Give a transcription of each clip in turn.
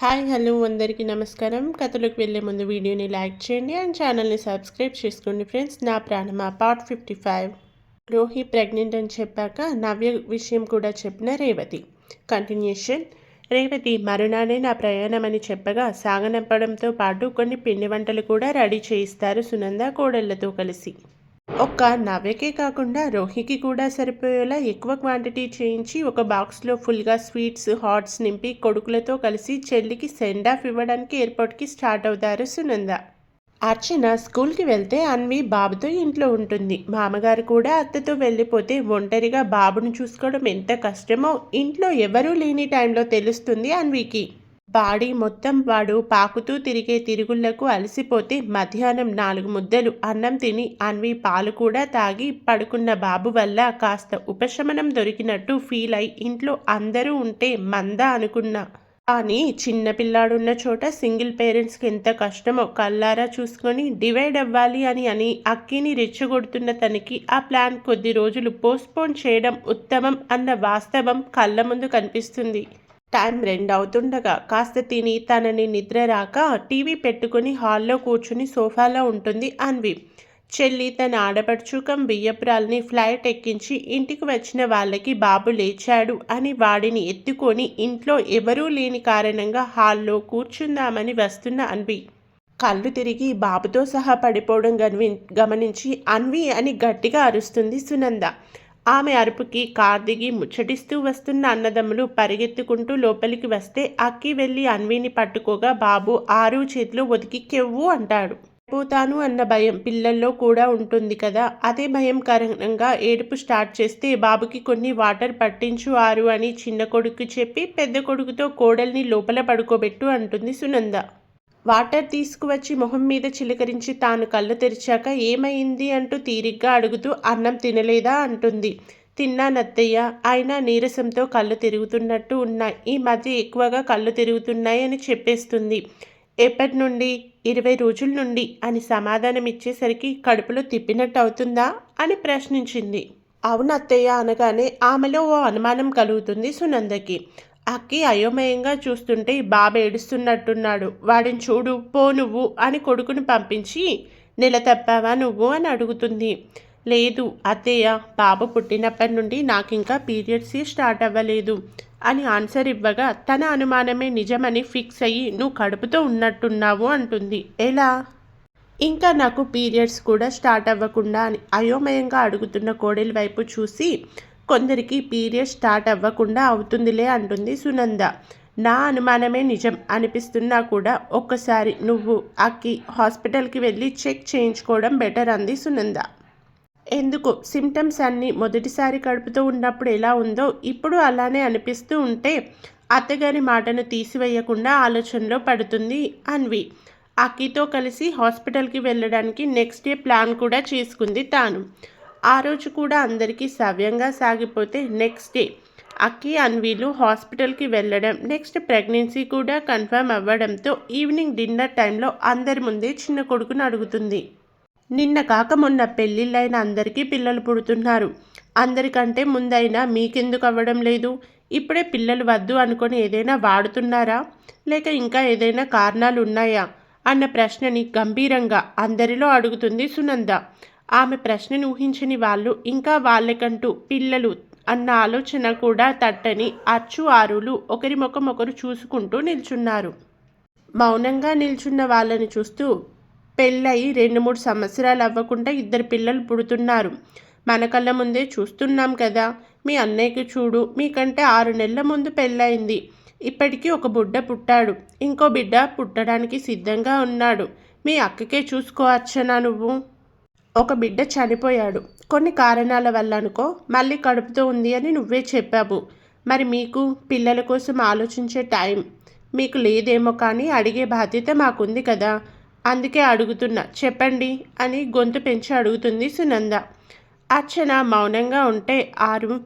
Hi hello అందరికీ నమస్కారం. కథలోకి వెళ్ళే ముందు వీడియోని లైక్ చేయండి అండ్ ఛానల్ని సబ్స్క్రైబ్ చేసుకోండి ఫ్రెండ్స్. నా ప్రాణమా part fifty five. Rohi pregnant అని చెప్పాక నవ్య విషయం కూడా చెప్పిన రేవతి. కంటిన్యూషన్. రేవతి మరునాడే నా ప్రయాణం అని చెప్పగా సాగనంపడంతో పాటు కొన్ని పిండి వంటలు కూడా రెడీ చేయిస్తారు సునంద కోడళ్ళతో కలిసి. ఒక్క నవ్యకే కాకుండా రోహికి కూడా సరిపోయేలా ఎక్కువ క్వాంటిటీ చేయించి ఒక బాక్స్లో ఫుల్గా స్వీట్స్ హాట్స్ నింపి కొడుకులతో కలిసి చెల్లికి సెండ్ ఆఫ్ ఇవ్వడానికి ఎయిర్పోర్ట్కి స్టార్ట్ అవుతారు సునంద. అర్చన స్కూల్కి వెళ్తే అన్వి బాబుతో ఇంట్లో ఉంటుంది. మామగారు కూడా అత్తతో వెళ్ళిపోతే ఒంటరిగా బాబును చూసుకోవడం ఎంత కష్టమో ఇంట్లో ఎవరూ లేని టైంలో తెలుస్తుంది అన్వికి. బాడీ మొత్తం వాడు పాకుతూ తిరిగే తిరుగుళ్ళకు అలసిపోతే మధ్యాహ్నం నాలుగు ముద్దలు అన్నం తిని అన్వి పాలు కూడా తాగి పడుకున్న బాబు వల్ల కాస్త ఉపశమనం దొరికినట్టు ఫీల్ అయి ఇంట్లో అందరూ ఉంటే మంద అనుకున్నా. కానీ చిన్నపిల్లాడున్న చోట సింగిల్ పేరెంట్స్కి ఎంత కష్టమో కల్లారా చూసుకొని డివైడ్ అవ్వాలి అని అని అక్కిని రెచ్చగొడుతున్న తనకి ఆ ప్లాన్ కొద్ది రోజులు పోస్ట్పోన్ చేయడం ఉత్తమం అన్న వాస్తవం కళ్ళ ముందు కనిపిస్తుంది. టైం రెండు అవుతుండగా కాస్త తిని తనని నిద్ర రాక టీవీ పెట్టుకుని హాల్లో కూర్చుని సోఫాలో ఉంటుంది అన్వి. చెల్లి తన ఆడపడుచుకం బియ్యపురాల్ని ఫ్లైట్ ఎక్కించి ఇంటికి వచ్చిన వాళ్ళకి బాబు లేచాడు అని వాడిని ఎత్తుకొని ఇంట్లో ఎవరూ లేని కారణంగా హాల్లో కూర్చుందామని వస్తున్న అన్వి. కళ్ళు తిరిగి బాబుతో సహా పడిపోవడం గమనించి అన్వి అని గట్టిగా అరుస్తుంది సునంద. ఆమె అరుపుకి కార్దిగి ముచ్చటిస్తూ వస్తున్న అన్నదమ్ములు పరిగెత్తుకుంటూ లోపలికి వస్తే అక్కి వెళ్ళి అన్విని పట్టుకోగా బాబు ఆరు చేతిలో ఒదికి కెవ్వు అంటాడు. పోతాను అన్న భయం పిల్లల్లో కూడా ఉంటుంది కదా. అదే భయం కారణంగా ఏడుపు స్టార్ట్ చేస్తే బాబుకి కొన్ని వాటర్ పట్టించు ఆరు అని చిన్న కొడుకు చెప్పి పెద్ద కొడుకుతో కోడల్ని లోపల పడుకోబెట్టు అంటుంది సునంద. వాటర్ తీసుకువచ్చి మొహం మీద చిలకరించి తాను కళ్ళు తెరిచాక ఏమైంది అంటూ తీరిగ్గా అడుగుతూ అన్నం తినలేదా అంటుంది. తిన్నానత్తయ్య అయినా నీరసంతో కళ్ళు తిరుగుతున్నట్టు ఉన్నాయి. ఈ మధ్య ఎక్కువగా కళ్ళు తిరుగుతున్నాయి అని చెప్పేస్తుంది. ఎప్పటి నుండి? ఇరవై రోజుల నుండి అని సమాధానం ఇచ్చేసరికి కడుపులో తిప్పినట్టు అవుతుందా అని ప్రశ్నించింది. అవును అత్తయ్య అనగానే ఆమెలో ఓ అనుమానం కలుగుతుంది సునందకి. అక్కి అయోమయంగా చూస్తుంటే బాబు ఏడుస్తున్నట్టున్నాడు. వాడిని చూడు పో నువ్వు అని కొడుకుని పంపించి నెల తప్పావా నువ్వు? అని అడుగుతుంది. లేదు అత్తయ్య బాబు పుట్టినప్పటి నుండి నాకు ఇంకా పీరియడ్స్ స్టార్ట్ అవ్వలేదు అని ఆన్సర్ ఇవ్వగా తన అనుమానమే నిజమని ఫిక్స్ అయ్యి నువ్వు కడుపుతో ఉన్నట్టున్నావు అంటుంది. ఎలా? ఇంకా నాకు పీరియడ్స్ కూడా స్టార్ట్ అవ్వకుండా అని అయోమయంగా అడుగుతున్న కోడలి వైపు చూసి కొందరికి పీరియడ్ స్టార్ట్ అవ్వకుండా అవుతుందిలే అంటుంది సునంద. నా అనుమానమే నిజం అనిపిస్తున్నా కూడా ఒక్కసారి నువ్వు అక్కి హాస్పిటల్కి వెళ్ళి చెక్ చేయించుకోవడం బెటర్ అంది సునంద. ఎందుకు? సిమ్టమ్స్ అన్నీ మొదటిసారి కడుపుతూ ఉన్నప్పుడు ఎలా ఉందో ఇప్పుడు అలానే అనిపిస్తూ ఉంటే అత్తగారి మాటను తీసివేయకుండా ఆలోచనలో పడుతుంది అన్వి. అక్కితో కలిసి హాస్పిటల్కి వెళ్ళడానికి నెక్స్ట్ డే ప్లాన్ కూడా చేసుకుంది తాను. ఆ రోజు కూడా అందరికీ సవ్యంగా సాగిపోతే నెక్స్ట్ డే అక్కి అన్వీలు హాస్పిటల్కి వెళ్ళడం నెక్స్ట్ ప్రెగ్నెన్సీ కూడా కన్ఫర్మ్ అవ్వడంతో ఈవినింగ్ డిన్నర్ టైంలో అందరి ముందే చిన్న కొడుకును అడుగుతుంది. నిన్న కాక మొన్న పెళ్ళిళ్ళైన అందరికీ పిల్లలు పుడుతున్నారు. అందరికంటే ముందైనా మీకెందుకు అవ్వడం లేదు? ఇప్పుడే పిల్లలు వద్దు అనుకొని ఏదైనా వాడుతున్నారా? లేక ఇంకా ఏదైనా కారణాలు ఉన్నాయా అన్న ప్రశ్నని గంభీరంగా అందరిలో అడుగుతుంది సునంద. ఆమె ప్రశ్నను ఊహించని వాళ్ళు ఇంకా వాళ్ళకంటూ పిల్లలు అన్న ఆలోచన కూడా తట్టని అచ్చు ఆరులు ఒకరి ముఖం ఒకరు చూసుకుంటూ నిల్చున్నారు. మౌనంగా నిల్చున్న వాళ్ళని చూస్తూ పెళ్ళయి రెండు మూడు సంవత్సరాలు అవ్వకుండా ఇద్దరు పిల్లలు పుడుతున్నారు. మన కళ్ళ ముందే చూస్తున్నాం కదా మీ అన్నయ్యకి చూడు మీకంటే ఆరు నెలల ముందు పెళ్ళయింది. ఇప్పటికీ ఒక బుడ్డ పుట్టాడు ఇంకో బిడ్డ పుట్టడానికి సిద్ధంగా ఉన్నాడు. మీ అక్కకే చూసుకోవచ్చనా నువ్వు. ఒక బిడ్డ చనిపోయాడు. కొన్ని కారణాల వల్ల అనుకో మళ్ళీ కడుపుతో ఉంది అని నువ్వే చెప్పావు. మరి మీకు పిల్లల కోసం ఆలోచించే టైం. మీకు లేదేమో కానీ అడిగే బాధ్యత మాకుంది కదా. అందుకే అడుగుతున్నా చెప్పండి అని గొంతు పెంచి అడుగుతుంది సునంద. అర్చన మౌనంగా ఉంటే ఆరు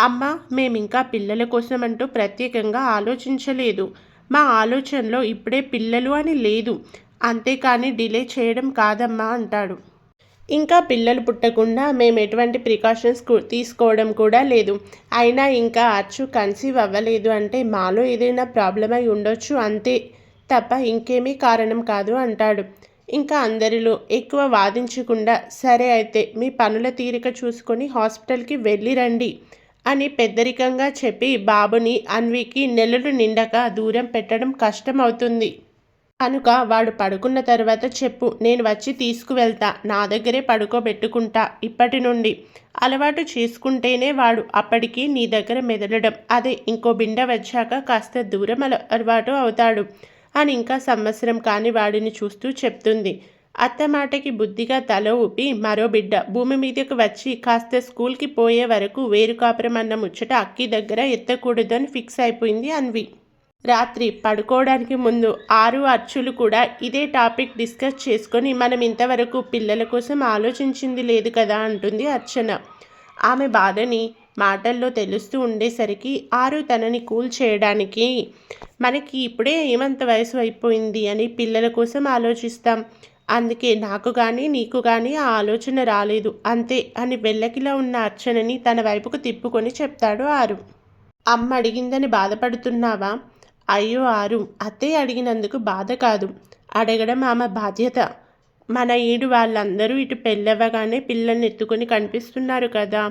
అమ్మ మేమింకా పిల్లల కోసం అంటూ ప్రత్యేకంగా ఆలోచించలేదు. మా ఆలోచనలో ఇప్పుడే పిల్లలు అని లేదు. అంతేకాని డిలే చేయడం కాదమ్మా అంటాడు. ఇంకా పిల్లలు పుట్టకుండా మేము ఎటువంటి ప్రికాషన్స్ కు- తీసుకోవడం కూడా లేదు. అయినా ఇంకా అచ్చు కన్సీవ్ అవ్వలేదు అంటే మాలో ఏదైనా ప్రాబ్లం అయి ఉండొచ్చు అంతే తప్ప ఇంకేమీ కారణం కాదు అంటాడు. ఇంకా అందరిలో ఎక్కువ వాదించకుండా సరే అయితే మీ పనుల తీరిక చూసుకొని హాస్పిటల్కి వెళ్ళి రండి అని పెద్దరికంగా చెప్పి బాబుని అన్వికి నెలలు నిండక దూరం పెట్టడం కష్టం అవుతుంది కనుక వాడు పడుకున్న తర్వాత చెప్పు నేను వచ్చి తీసుకువెళ్తా నా దగ్గరే పడుకోబెట్టుకుంటా ఇప్పటి నుండి. అలవాటు చేసుకుంటేనే వాడు అప్పటికి నీ దగ్గర మెదలడం. అదే ఇంకో బిండ వచ్చాక కాస్త దూరం అల అలవాటు అవుతాడు అని ఇంకా సంవత్సరం కాని వాడిని చూస్తూ చెప్తుంది. అత్త మాటకి బుద్ధిగా తల ఊపి మరో బిడ్డ భూమి మీదకు వచ్చి కాస్త స్కూల్కి పోయే వరకు వేరు కాపురం అన్న ముచ్చట అక్కి దగ్గర ఎత్తకూడదని ఫిక్స్ అయిపోయింది అన్వి. రాత్రి పడుకోవడానికి ముందు ఆరు అచ్చులు కూడా ఇదే టాపిక్ డిస్కస్ చేసుకొని మనం ఇంతవరకు పిల్లల కోసం ఆలోచించింది లేదు కదా అంటుంది అర్చన. ఆమె బాధని మాటల్లో తెలుస్తూ ఉండేసరికి ఆరు తనని కూల్ చేయడానికి మనకి ఇప్పుడే ఏమంత వయసు అయిపోయింది అని పిల్లల కోసం ఆలోచిస్తాం. అందుకే నాకు కానీ నీకు కానీ ఆ ఆలోచన రాలేదు. అంతే అని వెళ్ళకిలా ఉన్న అర్చనని తన వైపుకు తిప్పుకొని చెప్తాడు ఆరు. అమ్మ అడిగిందని బాధపడుతున్నావా? అయ్యో ఆరు అత్తయ్య అడిగినందుకు బాధ కాదు. అడగడం ఆమె బాధ్యత. మన ఈడు వాళ్ళందరూ ఇటు పెళ్ళవ్వగానే పిల్లల్ని ఎత్తుకొని కనిపిస్తున్నారు కదా.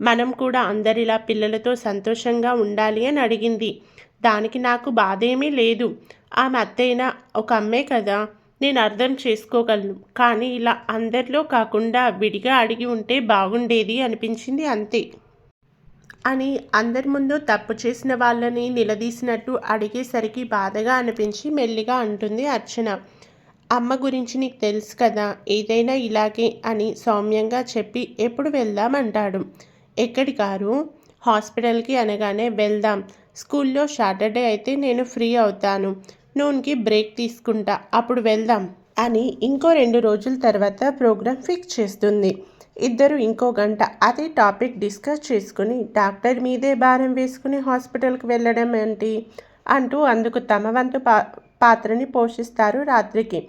మనం కూడా అందరిలా పిల్లలతో సంతోషంగా ఉండాలి అని అడిగింది. దానికి నాకు బాధ ఏమీ లేదు. ఆమె అత్తయ్య ఒక అమ్మే కదా. నేను అర్థం చేసుకోగలను. కానీ ఇలా అందరిలో కాకుండా విడిగా అడిగి ఉంటే బాగుండేది అనిపించింది అంతే. అని అందరి ముందు తప్పు చేసిన వాళ్ళని నిలదీసినట్టు అడిగేసరికి బాధగా అనిపించి మెల్లిగా అంటుంది అర్చన. అమ్మ గురించి నీకు తెలుసు కదా ఏదైనా ఇలాగే అని సౌమ్యంగా చెప్పి ఎప్పుడు వెళ్దామంటాడు ఎక్కడి కారు హాస్పిటల్కి అనగానే వెళ్దాం. స్కూల్లో సాటర్డే అయితే నేను ఫ్రీ అవుతాను. నూనెకి బ్రేక్ తీసుకుంటా అప్పుడు వెళ్దాం అని ఇంకో రెండు రోజుల తర్వాత ప్రోగ్రాం ఫిక్స్ చేస్తుంది. ఇద్దరు ఇంకో గంట అదే టాపిక్ డిస్కస్ చేసుకుని డాక్టర్ మీదే భారం వేసుకుని హాస్పిటల్కి వెళ్ళడం ఏంటి? అంటూ అందుకు తమ వంతు పా పాత్రని పోషిస్తారు రాత్రికి.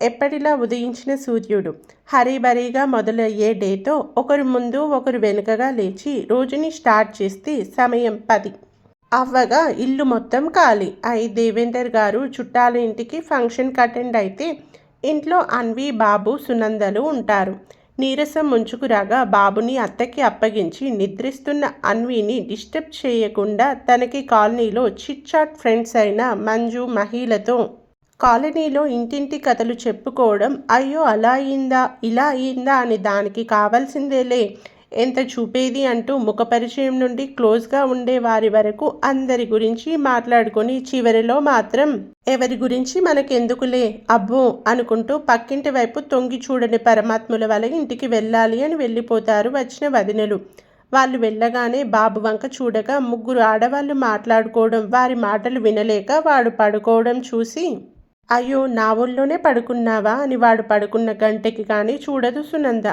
ఎప్పటిలా ఉదయించిన సూర్యుడు హరీబరీగా మొదలయ్యే డేతో ఒకరు ముందు ఒకరు వెనుకగా లేచి రోజుని స్టార్ట్ చేస్తే సమయం పది. అవ్వగా ఇల్లు మొత్తం ఖాళీ. అయి దేవేందర్ గారు చుట్టాల ఇంటికి ఫంక్షన్కి అటెండ్ అయితే ఇంట్లో అన్వి బాబు సునందలు ఉంటారు. నీరసం ముంచుకురాగా బాబుని అత్తకి అప్పగించి నిద్రిస్తున్న అన్విని డిస్టర్బ్ చేయకుండా తనకి కాలనీలో చిట్ చాట్ ఫ్రెండ్స్ అయిన మంజు మహిళతో కాలనీలో ఇంటింటి కథలు చెప్పుకోవడం అయ్యో అలా అయిందా? ఇలా అయిందా? అని దానికి కావాల్సిందేలే. ఎంత చూపేది అంటూ ముఖ పరిచయం నుండి క్లోజ్గా ఉండే వారి వరకు అందరి గురించి మాట్లాడుకొని చివరిలో మాత్రం ఎవరి గురించి మనకెందుకులే అబ్బో అనుకుంటూ పక్కింటి వైపు తొంగి చూడని పరమాత్ముల వల్ల ఇంటికి వెళ్ళాలి అని వెళ్ళిపోతారు వచ్చిన వదినలు. వాళ్ళు వెళ్ళగానే బాబు వంక చూడగా ముగ్గురు ఆడవాళ్ళు మాట్లాడుకోవడం వారి మాటలు వినలేక వాడు పడుకోవడం చూసి అయ్యో నా ఊళ్ళోనే పడుకున్నావా? అని వాడు పడుకున్న గంటకి కానీ చూడదు సునంద.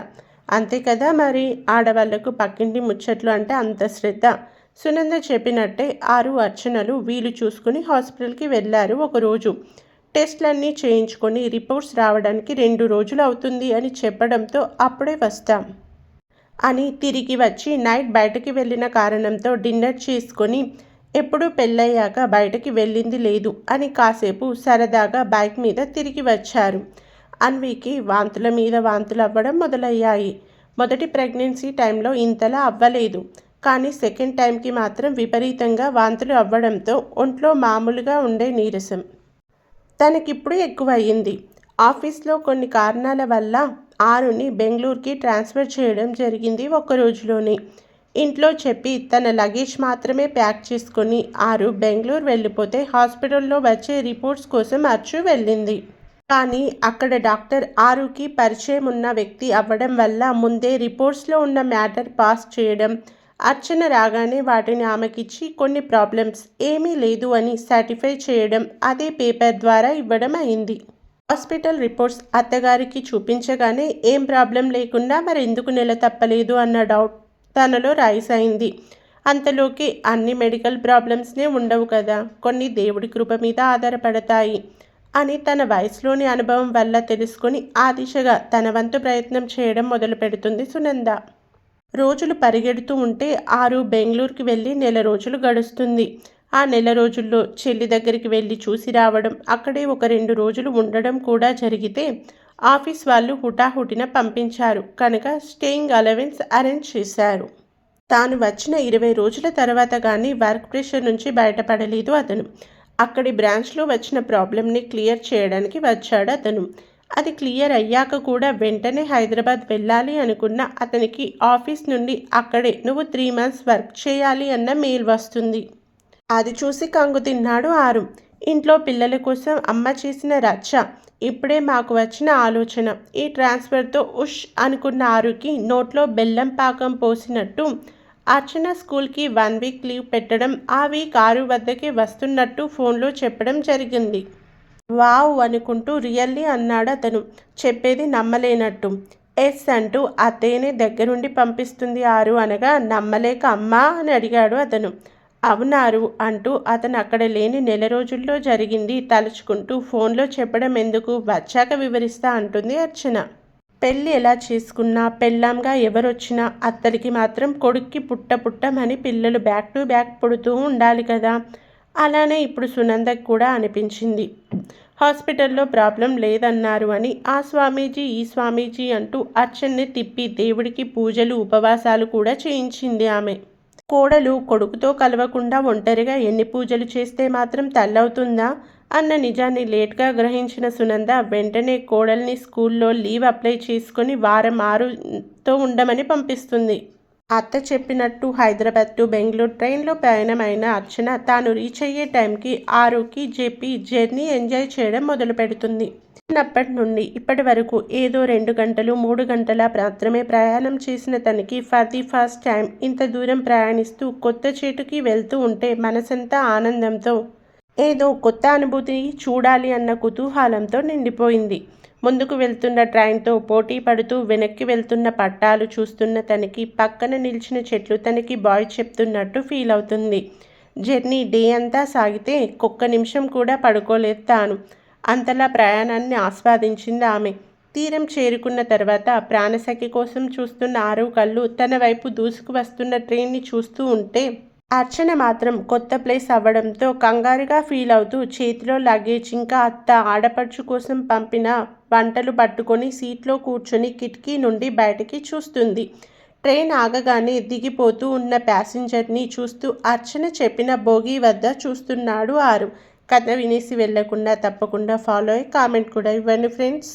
అంతే కదా మరి? ఆడవాళ్ళకు పక్కింటి ముచ్చట్లు అంటే అంత శ్రద్ధ. సునంద చెప్పినట్టే ఆరు అర్చనలు వీలు చూసుకుని హాస్పిటల్కి వెళ్ళారు ఒకరోజు టెస్ట్లన్నీ చేయించుకొని రిపోర్ట్స్ రావడానికి రెండు రోజులు అవుతుంది అని చెప్పడంతో అప్పుడే వస్తాం. అని తిరిగి వచ్చి నైట్ బయటకి వెళ్ళిన కారణంతో డిన్నర్ చేసుకొని ఎప్పుడు పెళ్ళయ్యాక బయటకి వెళ్ళింది లేదు అని కాసేపు సరదాగా బైక్ మీద తిరిగి వచ్చారు. అన్వికి వాంతుల మీద వాంతులు అవ్వడం మొదలయ్యాయి. మొదటి ప్రెగ్నెన్సీ టైంలో ఇంతలా అవ్వలేదు. కానీ సెకండ్ టైంకి మాత్రం విపరీతంగా వాంతులు అవ్వడంతో ఒంట్లో మామూలుగా ఉండే నీరసం తనకిప్పుడు ఎక్కువ అయ్యింది ఆఫీస్లో కొన్ని కారణాల వల్ల ఆరుని బెంగళూరుకి ట్రాన్స్ఫర్ చేయడం జరిగింది ఒక్క రోజులోనే. ఇంట్లో చెప్పి తన లగేజ్ మాత్రమే ప్యాక్ చేసుకొని ఆరు బెంగళూరు వెళ్ళిపోతే హాస్పిటల్లో వచ్చే రిపోర్ట్స్ కోసం అచ్చు వెళ్ళింది. కానీ అక్కడ డాక్టర్ ఆరుకి పరిచయం ఉన్న వ్యక్తి అవ్వడం వల్ల ముందే రిపోర్ట్స్లో ఉన్న మ్యాటర్ పాస్ చేయడం అర్చన రాగానే వాటిని ఆమెకిచ్చి కొన్ని ప్రాబ్లమ్స్ ఏమీ లేదు అని సర్టిఫై చేయడం అదే పేపర్ ద్వారా ఇవ్వడం అయింది. హాస్పిటల్ రిపోర్ట్స్ అత్తగారికి చూపించగానే ఏం ప్రాబ్లం లేకుండా మరి ఎందుకు నెల తప్పలేదు అన్న డౌట్ తనలో రైస్ అయింది. అంతలోకి అన్ని మెడికల్ ప్రాబ్లమ్స్నే ఉండవు కదా కొన్ని దేవుడి కృప మీద ఆధారపడతాయి. అని తన వయసులోని అనుభవం వల్ల తెలుసుకొని ఆ దిశగా తన వంతు ప్రయత్నం చేయడం మొదలు పెడుతుంది సునంద. రోజులు పరిగెడుతూ ఉంటే ఆరు బెంగళూరుకి వెళ్ళి నెల రోజులు గడుస్తుంది. ఆ నెల రోజుల్లో చెల్లి దగ్గరికి వెళ్ళి చూసి రావడం అక్కడే ఒక రెండు రోజులు ఉండడం కూడా జరిగితే ఆఫీస్ వాళ్ళు హుటాహుటిన పంపించారు. కనుక స్టేయింగ్ అలవెన్స్ అరేంజ్ చేశారు. తాను వచ్చిన ఇరవై రోజుల తర్వాత కానీ వర్క్ ప్రెషర్ నుంచి బయటపడలేదు అతను. అక్కడి బ్రాంచ్లో వచ్చిన ప్రాబ్లమ్ని క్లియర్ చేయడానికి వచ్చాడు అతను. అది క్లియర్ అయ్యాక కూడా వెంటనే హైదరాబాద్ వెళ్ళాలి అనుకున్న అతనికి ఆఫీస్ నుండి అక్కడే నువ్వు త్రీ మంత్స్ వర్క్ చేయాలి అన్న మెయిల్ వస్తుంది. అది చూసి కంగు తిన్నాడు ఆరు. ఇంట్లో పిల్లల కోసం అమ్మ చేసిన రచ్చ ఇప్పుడే మాకు వచ్చిన ఆలోచన. ఈ ట్రాన్స్ఫర్తో ఉష్ అనుకున్న ఆరుకి నోట్లో బెల్లం పాకం పోసినట్టు అర్చన స్కూల్కి వన్ వీక్ లీవ్ పెట్టడం ఆ వీక్ ఆరు వద్దకి వస్తున్నట్టు ఫోన్లో చెప్పడం జరిగింది. వావ్ అనుకుంటూ రియల్లీ అన్నాడు అతను. చెప్పేది నమ్మలేనట్టు. ఎస్ అంటూ అత్తయ్యనే దగ్గరుండి పంపిస్తుంది ఆరు అనగా నమ్మలేక అమ్మా అని అడిగాడు అతను. అవునారు అంటూ అతను అక్కడ లేని నెల రోజుల్లో జరిగింది తలుచుకుంటూ ఫోన్లో చెప్పడం ఎందుకు? వచ్చాక వివరిస్తా అంటుంది అర్చన. పెళ్ళి ఎలా చేసుకున్నా పెళ్ళాంగా ఎవరొచ్చినా అత్తలికి మాత్రం కొడుక్కి పుట్ట పుట్టమని పిల్లలు బ్యాక్ టు బ్యాక్ పుడుతూ ఉండాలి కదా. అలానే ఇప్పుడు సునందకు కూడా అనిపించింది. హాస్పిటల్లో ప్రాబ్లం లేదన్నారు అని ఆ స్వామీజీ ఈ స్వామీజీ అంటూ అర్చన్ని తిప్పి దేవుడికి పూజలు ఉపవాసాలు కూడా చేయించింది ఆమె. కోడలు కొడుకుతో కలవకుండా ఒంటరిగా ఎన్ని పూజలు చేస్తే మాత్రం తల్లవుతుందా? అన్న నిజాన్ని లేట్గా గ్రహించిన సునంద వెంటనే కోడల్ని స్కూల్లో లీవ్ అప్లై చేసుకుని వారం ఆరుతో ఉండమని పంపిస్తుంది. అత్త చెప్పినట్టు హైదరాబాద్ టు బెంగళూరు ట్రైన్లో ప్రయాణమైన అర్చన తాను రీచ్ అయ్యే టైంకి ఆరుకి జెపి జర్నీ ఎంజాయ్ చేయడం మొదలు పెడుతుంది చిన్నప్పటి నుండి ఇప్పటి వరకు ఏదో రెండు గంటలు మూడు గంటల మాత్రమే ప్రయాణం చేసిన తనకి ఫర్ ది ఫస్ట్ టైం ఇంత దూరం ప్రయాణిస్తూ కొత్త చేటుకి వెళ్తూ ఉంటే మనసంతా ఆనందంతో ఏదో కొత్త అనుభూతి చూడాలి అన్న కుతూహలంతో నిండిపోయింది. ముందుకు వెళ్తున్న ట్రైన్తో పోటీ పడుతూ వెనక్కి వెళ్తున్న పట్టాలు చూస్తున్న తనకి పక్కన నిలిచిన చెట్లు తనకి బాయ్ చెప్తున్నట్టు ఫీల్ అవుతుంది. జర్నీ డే అంతా సాగితే ఒక్క నిమిషం కూడా పడుకోలేదు తాను. అంతలా ప్రయాణాన్ని ఆస్వాదించింది ఆమె. తీరం చేరుకున్న తర్వాత ప్రాణసఖి కోసం చూస్తున్న ఆరు కళ్ళు తన వైపు దూసుకు వస్తున్న ట్రైన్ని చూస్తూ ఉంటే అర్చన మాత్రం కొత్త ప్లేస్ అవ్వడంతో కంగారుగా ఫీల్ అవుతూ చేతిలో లగేజ్ ఇంకా అత్త ఆడపడుచు కోసం పంపిన వంటలు పట్టుకొని సీట్లో కూర్చొని కిటికీ నుండి బయటికి చూస్తుంది. ట్రైన్ ఆగగానే దిగిపోతూ ఉన్న ప్యాసింజర్ని చూస్తూ అర్చన చెప్పిన బోగి వద్ద చూస్తున్నాడు ఆరు. కథ వినేసి వెళ్ళకుండా తప్పకుండా ఫాలో అయ్యి కామెంట్ కూడా ఇవ్వండి ఫ్రెండ్స్.